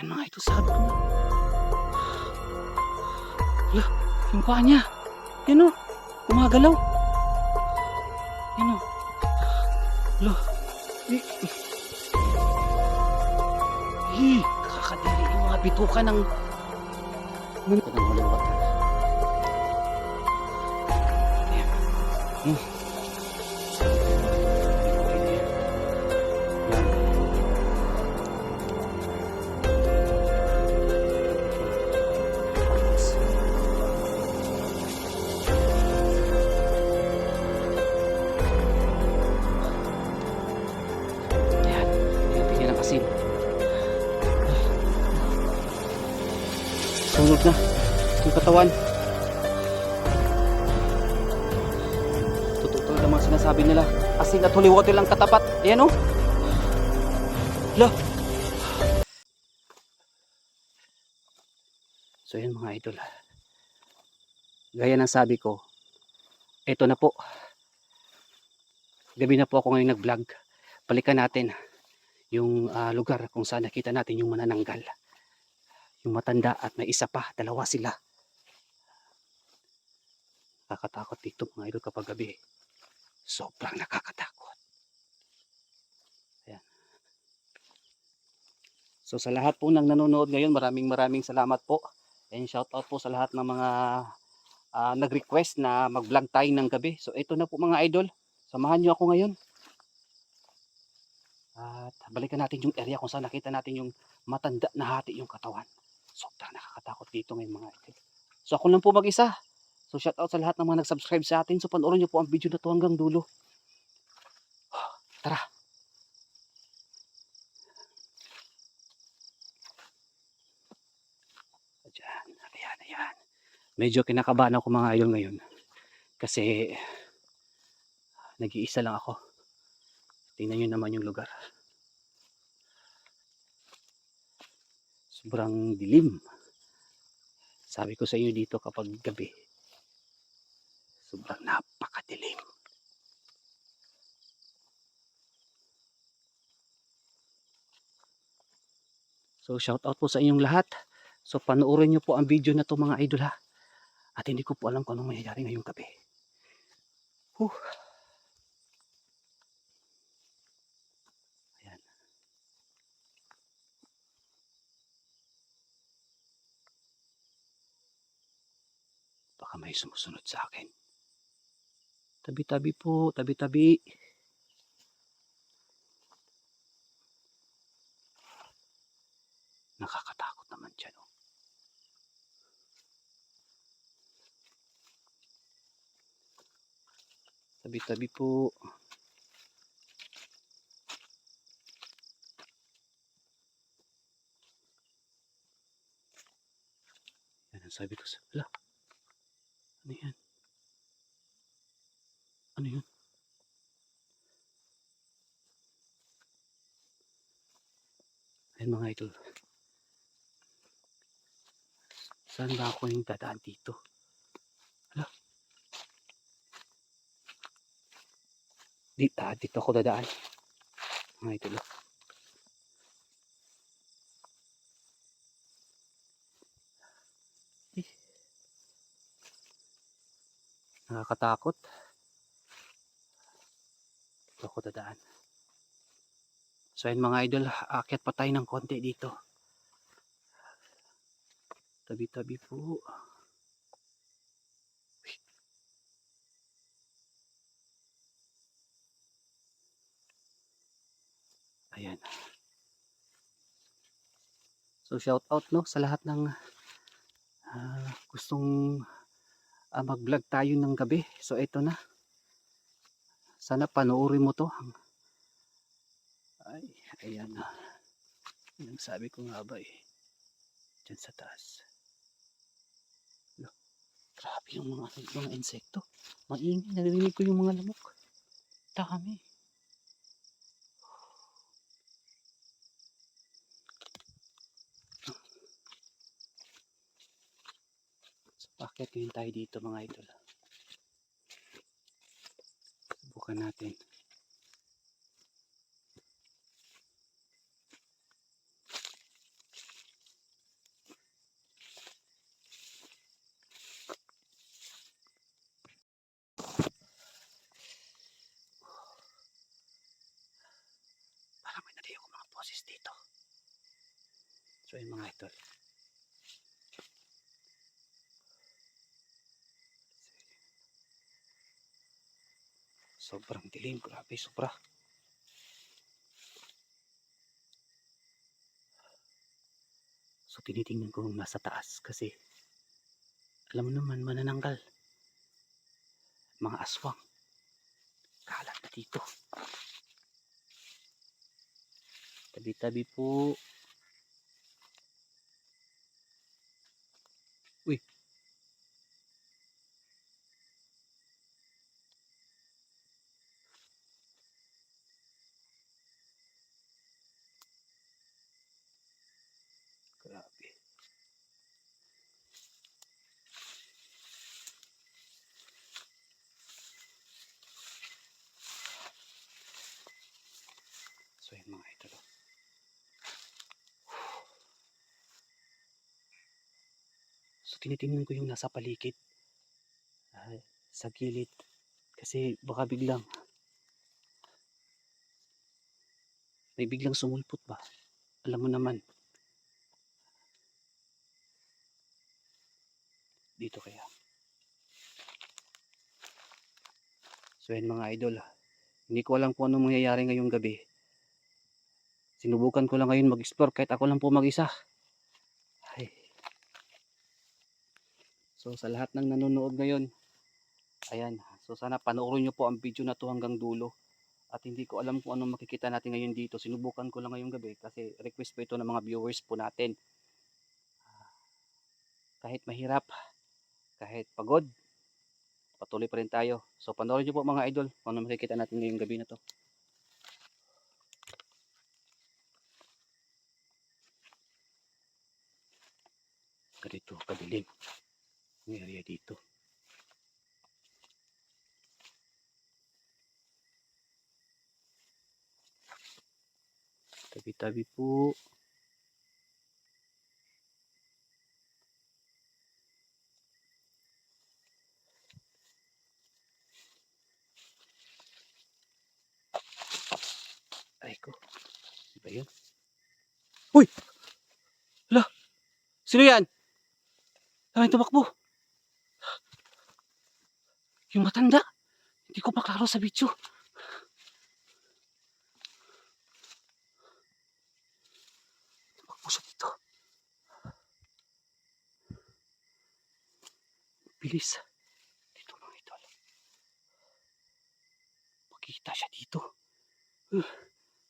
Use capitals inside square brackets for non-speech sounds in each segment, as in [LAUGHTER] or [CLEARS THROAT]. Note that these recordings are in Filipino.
Yan mga idol, sabi ko. Wala, yung paa niya. Yan o, gumagalaw. Yan o. Wala. Eh, eh. Eh, yung mga bituka ng... Yung katawan. Totoo talaga mga sinasabi nila. Asin at holy water lang katapat. Ayan o. Hala. So yan mga idol. Gaya ng sabi ko, eto na po. Gabi na po ako ngayon nag-vlog. Balikan natin yung ah, lugar kung saan nakita natin yung manananggal. Yung matanda at may isa pa, dalawa sila. Nakakatakot dito mga idol kapag gabi. Sobrang nakakatakot. Ayan. So sa lahat po ng nanonood ngayon, maraming maraming salamat po. And shout out po sa lahat ng mga ah, nag-request na mag-vlog tayo ng gabi. So ito na po mga idol. Samahan niyo ako ngayon. At balikan natin yung area kung saan nakita natin yung matanda na hati yung katawan. Sobrang nakakatakot dito ngayon mga idol. So ako lang po mag-isa. So shout out sa lahat ng mga nag-subscribe sa atin. So panoorin niyo po ang video na to hanggang dulo. [SIGHS] Tara. Diyan. Ayan, ayan. Medyo kinakabahan ako mga idol ngayon. Kasi nag-iisa lang ako. Tingnan nyo naman yung lugar. Sobrang dilim. Sabi ko sa inyo dito kapag gabi, sobrang napakadilim. So shout out po sa inyong lahat. So panoorin nyo po ang video na to mga idol ha. At hindi ko po alam kung anong mangyayari ngayong gabi. Huh. Baka may sumusunod sa akin. Tabi-tabi po, tabi-tabi. Nakakatakot naman dyan. Oh. Tabi-tabi po. Yan ang sabi ko sa... Ala. Ano yan? Ano yun? Ayun mga idol. Saan ba ako yung dadaan dito? Ala. Dito, ah, dito ako dadaan. Mga idol. ah. Eh. Nakakatakot. Dito ako dadaan. So ayun mga idol, aakyat pa tayo ng konti dito. Tabi-tabi po. Ayan. So shout out no sa lahat ng ah, gustong ah, mag-vlog tayo ng gabi. So ito na. Sana panoorin mo to. Ay, ayan na. Yan ang sabi ko nga ba eh. Diyan sa taas. Lo, grabe yung mga, mga insekto. Maingay, narinig ko yung mga lamok. Dami. Bakit ngayon tayo dito mga idol? Subukan natin. So yun mga idol. Sobrang dilim, grabe, sobra. So tinitingnan ko nasa taas kasi alam mo naman manananggal. Mga aswang. Kalat na dito. Tabi-tabi po. Tinitingnan ko yung nasa paligid. Ah, sa gilid. Kasi baka biglang may biglang sumulpot ba? Alam mo naman. Dito kaya. So yun mga idol. Hindi ko alam kung anong mangyayari ngayong gabi. Sinubukan ko lang ngayon mag-explore kahit ako lang po mag-isa. So sa lahat ng nanonood ngayon, ayan. So sana panoorin nyo po ang video na to hanggang dulo. At hindi ko alam kung anong makikita natin ngayon dito. Sinubukan ko lang ngayong gabi kasi request po ito ng mga viewers po natin. Kahit mahirap, kahit pagod, patuloy pa rin tayo. So panoorin nyo po mga idol kung ano makikita natin ngayong gabi na to. Ganito kadilim ang area dito. Tabi-tabi po. Ay ko. Ano ba yun? Uy! Hala! Sino yan? Ay, tumakbo. Yung matanda. Hindi ko pa klaro sa video. Siya dito. Bilis. Dito mga idol. Makita siya dito.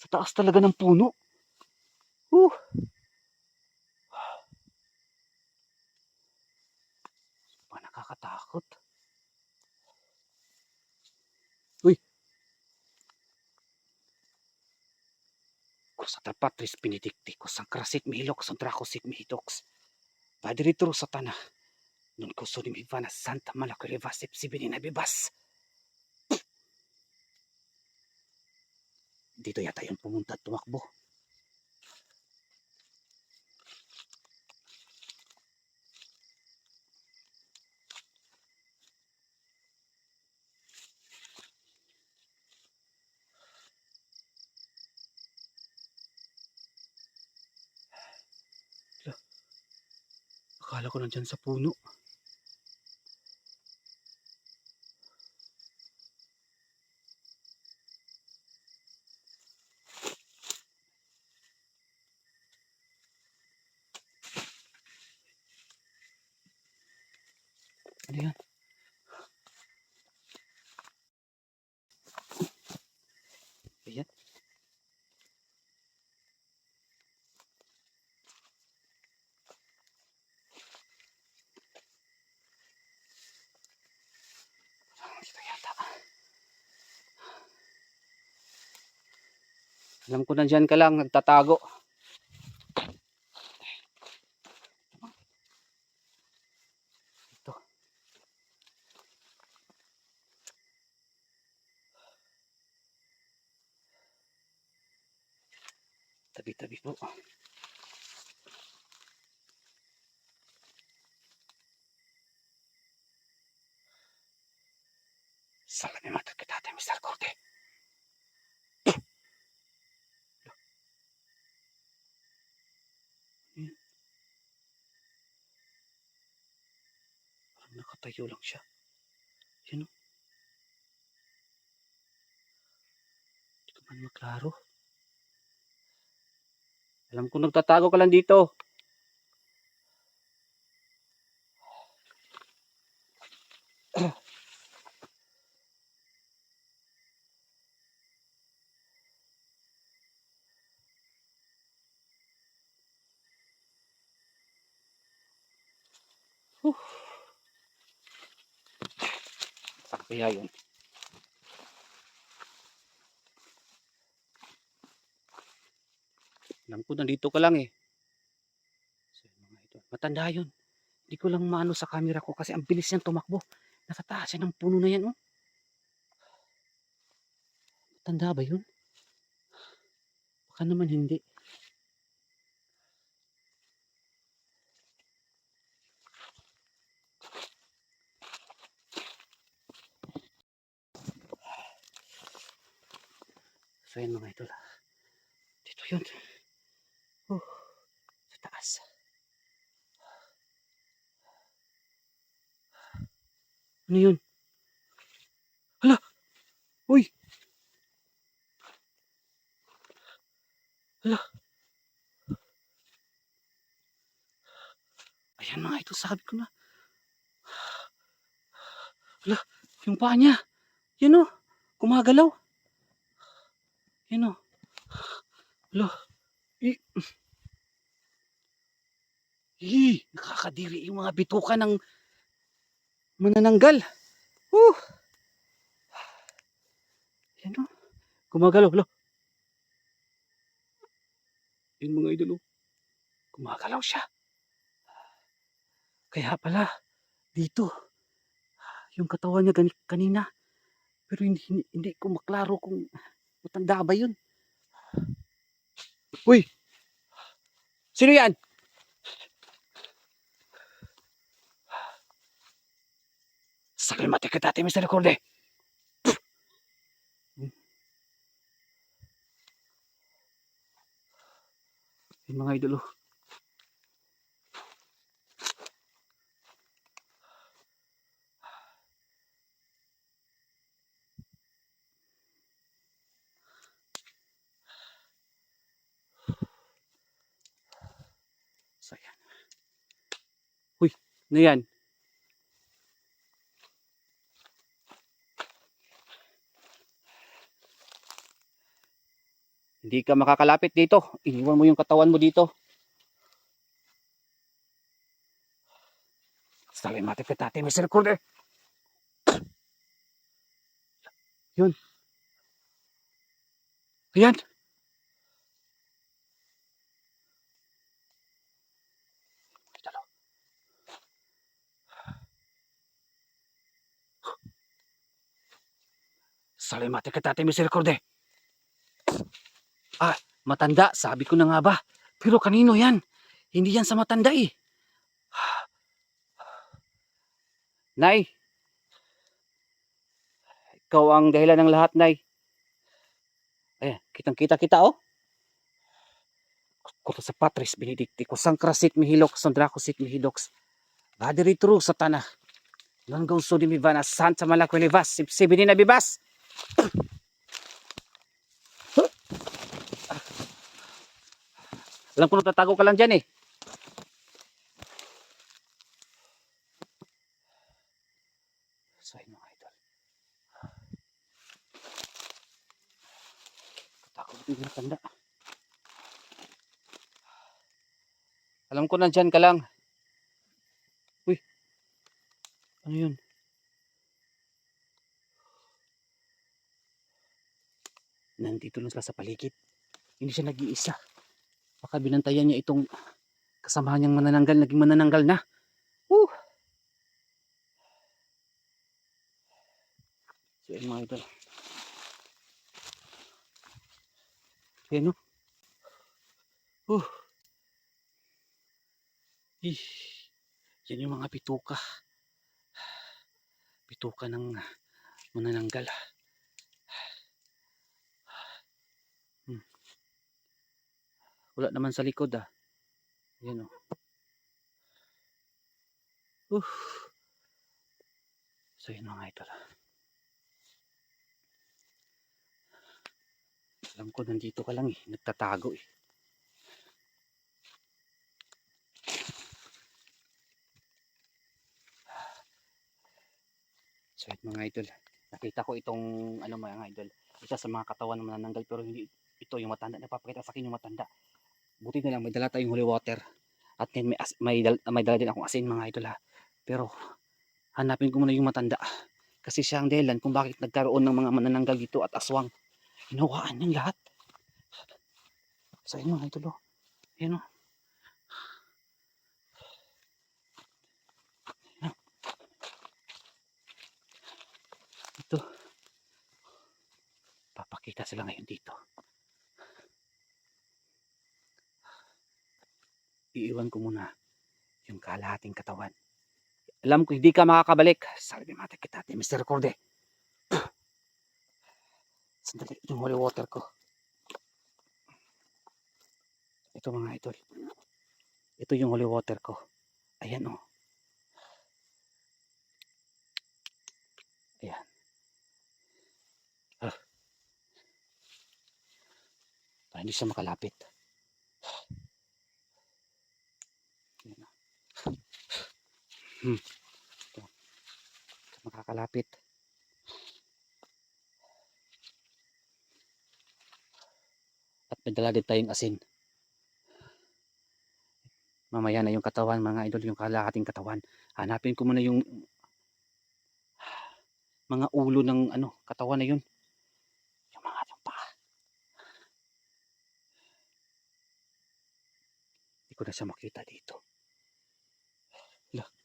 Sa taas talaga ng puno. Uh. Pa nakakatakot. Uy. Kusa patris benedicticus sancrasit mihilox dracosik mihitox. Padre tro satana. Non kusunim ivana santa malakureva sepsibinin bibas. Dito yata yung pumunta at tumakbo. Akala ko nandyan sa puno. Ano yan? Alam ko nandyan ka lang, nagtatago. Ito. Tabi-tabi po. Salah ni mata kita ate Mr. Corte. Ayan. Nakatayo lang siya. Yan o. Hindi ko man maklaro. Alam ko nagtatago ka lang dito. Kaya yun? Alam ko nandito ka lang eh. So, mga idol. Matanda yun. Hindi ko lang maano sa camera ko kasi ang bilis niyang tumakbo. Nasa taas siya ng puno na yan. Oh. Matanda ba yun? Baka naman hindi. So yun mga idol. Dito yun. Oh, sa taas. Ano yun? Hala! Uy! Hala! Ayan mga idol, sabi ko na. Hala! Yung paa niya. Yan o. Kumagalaw. Yan o. Hala. I... Ih, nakakadiri yung mga bituka ng manananggal. Uh. Yan o. Gumagalaw. Hala. Yan mga idol o. Gumagalaw siya. Kaya pala, dito, yung katawan niya kanina. Pero hindi, hindi, hindi ko maklaro kung matanda ba yun. Uy! Sino yan? Salimate ka dati, Mr. Recorde. Yung mga idolo. So, yan. Uy, ano yan? Hindi ka makakalapit dito. Iniwan mo yung katawan mo dito. Sabi matipit natin, Mr. Corder. Yun. Ayan. Dalo. Sabi matipit natin, Mr. Corder. Ah, matanda. Sabi ko na nga ba. Pero kanino yan? Hindi yan sa matanda eh. [SIGHS] Nay. Ikaw ang dahilan ng lahat, Nay. Ayan, kitang-kita kita, oh. Kuto sa Patris, Benedicti, kusang krasit mihilok, sondrakusit mihidoks. Badiri tru sa tanah. Non gauso di mi vana, santa malako levas, sipsibi ni nabibas. Alam ko natatago ka lang dyan eh. So, yun mga idol. Katakot yung tanda. Alam ko nandyan ka lang. Uy. Ano yun? Nandito lang sila sa paligid. Hindi siya nag-iisa. Baka binantayan niya itong kasamahan niyang manananggal. Naging manananggal na. Woo! So, yun mga idol. Yan o. Uh. Ih. Yan yung mga bituka. Bituka ng manananggal. Hmm. Wala naman sa likod ah. Yan o. Uh. So yun mga idol. Alam ko nandito ka lang eh. Nagtatago eh. So yun mga idol. Nakita ko itong ano mga idol. Isa sa mga katawan ng manananggal pero hindi ito yung matanda. Napapakita sa akin yung matanda. Buti na lang may dala tayong holy water. At then may, as, may, dal, may dala din akong asin mga idol ha. Pero hanapin ko muna yung matanda. Kasi siya ang dahilan kung bakit nagkaroon ng mga manananggal dito at aswang. Hinawaan niyang lahat. So yun mga idol oh. Yan oh. Yan. Ito. Papakita sila ngayon dito. Iiwan ko muna yung kalahating katawan. Alam ko hindi ka makakabalik. Sabi mata kita, Mr. Corde. [CLEARS THROAT] Sandali, yung holy water ko. Ito mga idol. Ito yung holy water ko. Ayan oh. Ayan. Ah. Para hindi siya makalapit. Ayan oh. Hmm. Ito. Makakalapit. At may dala din tayong asin. Mamaya na yung katawan, mga idol, yung kalahating katawan. Hanapin ko muna yung mga ulo ng ano, katawan na yun. Yung mga yung paa. Hindi ko na siya makita dito. Hala. Hala.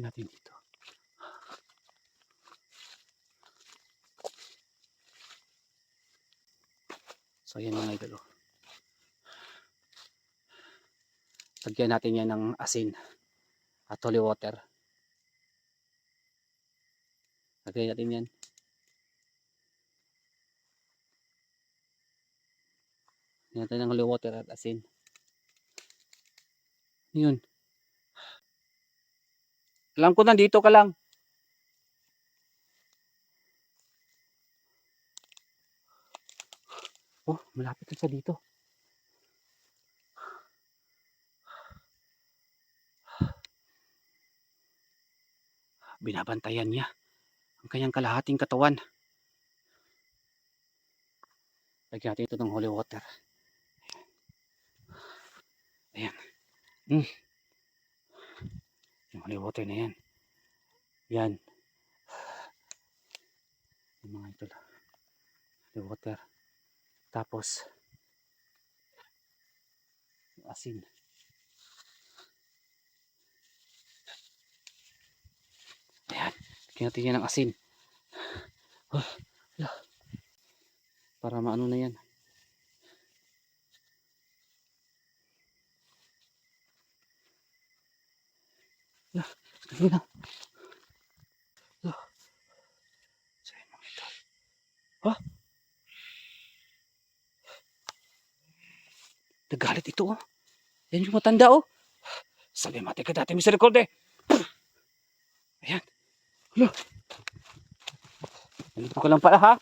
Hanapin natin dito. So yan mga idol. oh. Lagyan natin yan ng asin at holy water. Lagyan natin yan. Lagyan natin ng holy water at asin. Yun. Alam ko nandito ka lang. Oh, malapit na siya dito. Binabantayan niya ang kanyang kalahating katawan. Lagyan natin ito ng holy water. Ayan. Mm. Yung holy water na yan. Yan. Yung mga ito. Holy water. Tapos, asin. Ayan. Lagyan natin yan ng asin. [SIGHS] Oh. Para maano na yan. Ala, Dali na. Ala. So, yun mga ito. Ha? Nagalit ito oh. Yan yung matanda oh. Sabi mati ka dati, Mr. Recorde. Ayan. Hala. Nandito ka lang pala ha.